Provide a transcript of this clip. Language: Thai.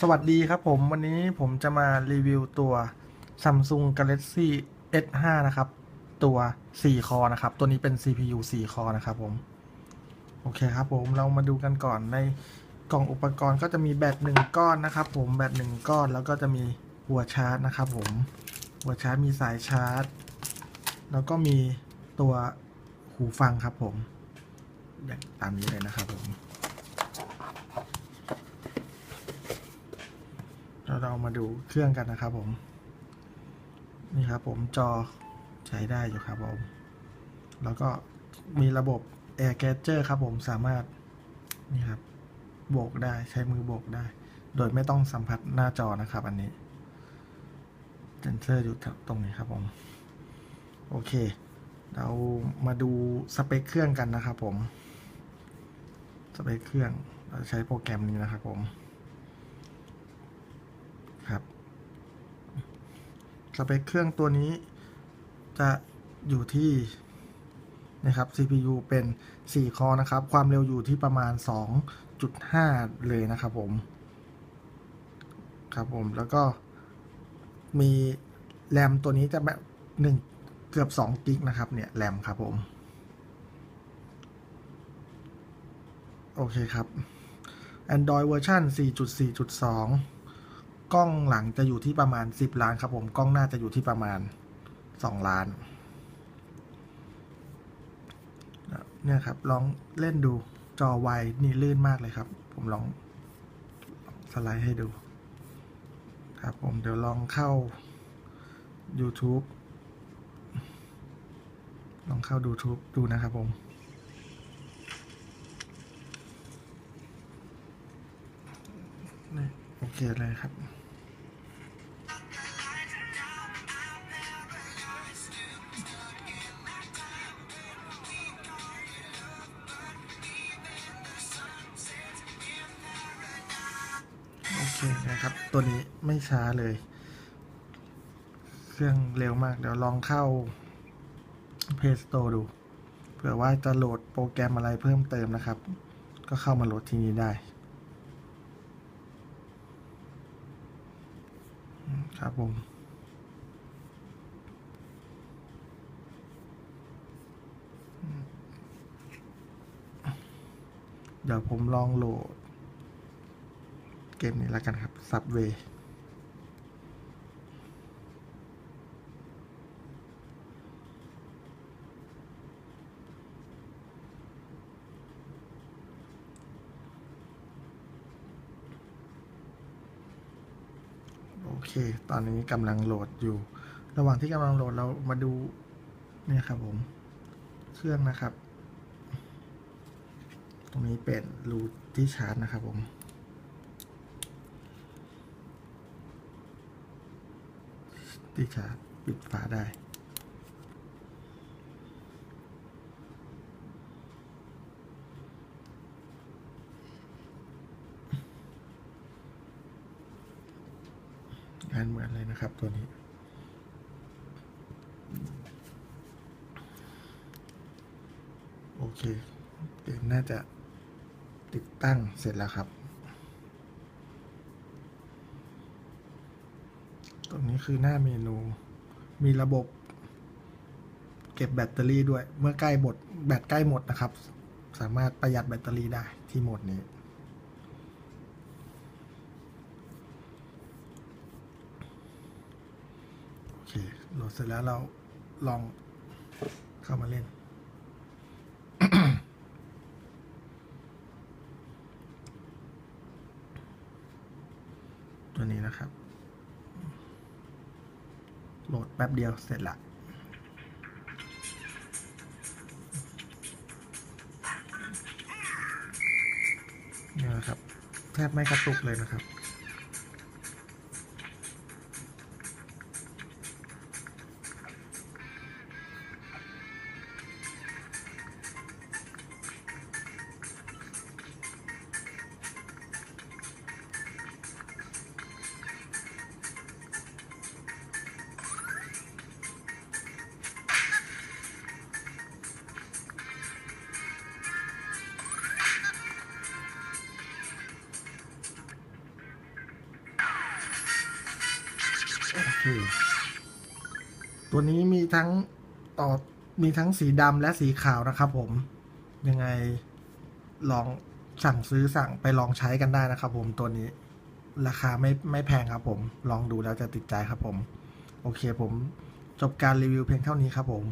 สวัสดีครับผมวันนี้ผมจะมารีวิวตัว Samsung Galaxy S5 นะครับ ตัว 4 คอนะครับ ตัวนี้เป็น CPU 4 คอนะครับผม โอเคครับผมเรามาดูกันก่อนในกล่องอุปกรณ์ก็จะมีแบตหนึ่งก้อนนะครับ ผมแบตหนึ่งก้อนแล้วก็จะมีหัวชาร์จนะครับ ผมหัวชาร์จมีสายชาร์จ แล้วก็มีตัวหูฟังครับผมอย่างตามนี้เลยนะครับผม เราเรามาดูเครื่องกันนะครับผมนี่ครับผมจอใช้ได้อยู่ครับผม แล้วก็มีระบบ Air g a d g e r ครับผมสามารถนี่ครับโบกได้ใช้มือโบกได้ โดยไม่ต้องสัมผัสหน้าจอนะครับอันนี้เซนเซอร์อยู่ตรงนี้ครับผม โอเค เรามาดูสเปคเครื่องกันนะครับผม สเปคเครื่องเราใช้โปรแกรมนี้นะครับผม ครับ สเปคเครื่องตัวนี้จะอยู่ที่นะครับ CPU เป็น 4 คอนะครับ ความเร็วอยู่ที่ประมาณ 2.5 เลยนะครับผม ครับผม แล้วก็มีแรมตัวนี้จะแบบ1เกือบ2กิกนะครับ เนี่ยแรมครับผม โอเคครับ Android เวอร์ชัน4.4.2 กล้องหลังจะอยู่ที่ประมาณ 10 ล้านครับผม กล้องหน้าจะอยู่ที่ประมาณ 2 ล้าน เนี่ยครับ ลองเล่นดูจอไวนี่ลื่นมากเลยครับ ผมลองสไลด์ให้ดู ครับผมเดี๋ยวลองเข้า YouTube ลองเข้า YouTube ดูนะครับผมโอเคเลยครับ นะครับ ตัวนี้ไม่ช้าเลย เครื่องเร็วมาก เดี๋ยวลองเข้า Play Store ดู เผื่อว่าจะโหลดโปรแกรมอะไรเพิ่มเติมนะครับ ก็เข้ามาโหลดที่นี้ได้ ครับผมเดี๋ยวผมลองโหลด เกมนี้แล้วกันครับ Subway โอเค ตอนนี้กำลังโหลดอยู่ ระหว่างที่กำลังโหลดเรามาดูเนี่ยครับผม เครื่องนะครับ ตรงนี้เป็นรูที่ชาร์จนะครับผม ที่ชาร์จปิดฝาได้ งานเหมือนเลยนะครับตัวนี้โอเคเดี๋ยวน่าจะติดตั้งเสร็จแล้วครับ ตรงนี้คือหน้าเมนู มีระบบ เก็บแบตเตอรี่ด้วย เมื่อใกล้หมดแบตใกล้หมดนะครับ สามารถประหยัดแบตเตอรี่ได้ที่โหมดนี้ โอเคโหลดเสร็จแล้วเราลองเข้ามาเล่นตัวนี้นะครับ โหลดแป๊บเดียวเสร็จละนี่นะครับ แทบไม่กระตุกเลยนะครับ ตัวนี้มีทั้งต่อมีทั้งสีดำและสีขาวนะครับผม ยังไงลองสั่งซื้อสั่งไปลองใช้กันได้นะครับผมตัวนี้ ราคาไม่ไม่แพงครับผม ลองดูแล้วจะติดใจครับผม โอเคผมจบการรีวิวเพียงเท่านี้ครับผม